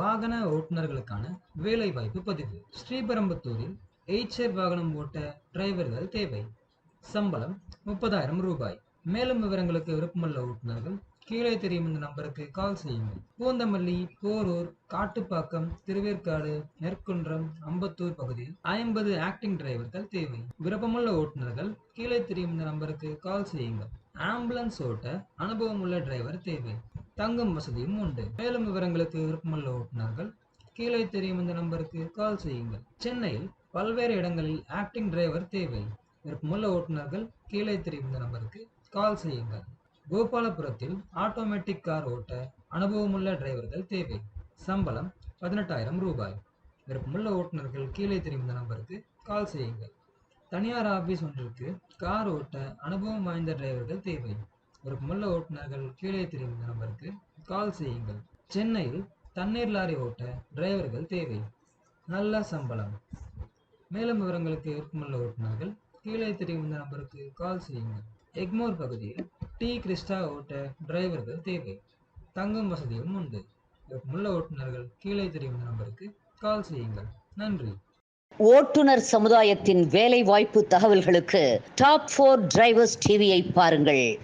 வாகன ஓட்டுநர்களுக்கான வேலைவாய்ப்பு பதிவு. ஸ்ரீபெரும்புத்தூரில் எய்ச்சர் வாகனம் ஓட்ட டிரைவர்கள் தேவை. சம்பளம் முப்பதாயிரம் ரூபாய். மேலும் விவரங்களுக்கு விருப்பமுள்ள ஓட்டுநர்கள் கீழே தெரியும் இந்த நம்பருக்கு கால் செய்யுங்கள். பூந்தமல்லி போரூர் காட்டுப்பாக்கம் திருவேற்காடு நெற்குன்றம் அம்பத்தூர் பகுதியில் ஐம்பது ஆக்டிங் டிரைவர்கள் தேவை. விருப்பமுள்ள ஓட்டுநர்கள் கீழே தெரியும் இந்த நம்பருக்கு கால் செய்யுங்கள். ஆம்புலன்ஸ் ஓட்ட அனுபவம் உள்ள டிரைவர் தேவை. தங்கும் வசதியும் உண்டு. மேலும் விவரங்களுக்கு விருப்பமுள்ள ஓட்டுநர்கள் கீழே தெரியும் இந்த நம்பருக்கு கால் செய்யுங்கள். சென்னையில் பல்வேறு இடங்களில் ஆக்டிங் டிரைவர் தேவை. விருப்பமுள்ள ஓட்டுநர்கள் கீழே தெரியும் இந்த நம்பருக்கு கால் செய்யுங்கள். கோபாலபுரத்தில் ஆட்டோமேட்டிக் கார் ஓட்ட அனுபவமுள்ள டிரைவர்கள் தேவை. சம்பளம் பதினெட்டாயிரம் ரூபாய். விருப்பமுள்ள ஓட்டுநர்கள் கீழே தெரியும் இந்த நம்பருக்கு கால் செய்யுங்கள். தனியார் ஆபீஸ் ஒன்றிற்கு கார் ஓட்ட அனுபவம் வாய்ந்த டிரைவர்கள் தேவை. ஒரு விருப்பமுள்ள ஓட்டுநர்கள் கீழே தெரியும் இந்த நம்பருக்கு கால் செய்யுங்கள். சென்னையில் தண்ணீர் லாரி ஓட்ட டிரைவர்கள் தேவை. நல்ல சம்பளம். மேலும் விவரங்களுக்கு விருப்பமுள்ள ஓட்டுநர்கள் கீழே தெரியும் இந்த நம்பருக்கு கால் செய்யுங்கள். எக்மோர் பகுதியில் டி கிறிஸ்டா ஓட்ட டிரைவர்கள் தேவை. தங்கும் வசதியும் உண்டு. விருப்பமுள்ள ஓட்டுநர்கள் கீழே தெரியும் இந்த நம்பருக்கு கால் செய்யுங்கள். நன்றி. ஓட்டுநர் சமுதாயத்தின் வேலை வாய்ப்பு தகவல்களுக்கு டாப் ஃபோர் டிரைவர்ஸ் டிவியை பாருங்கள்.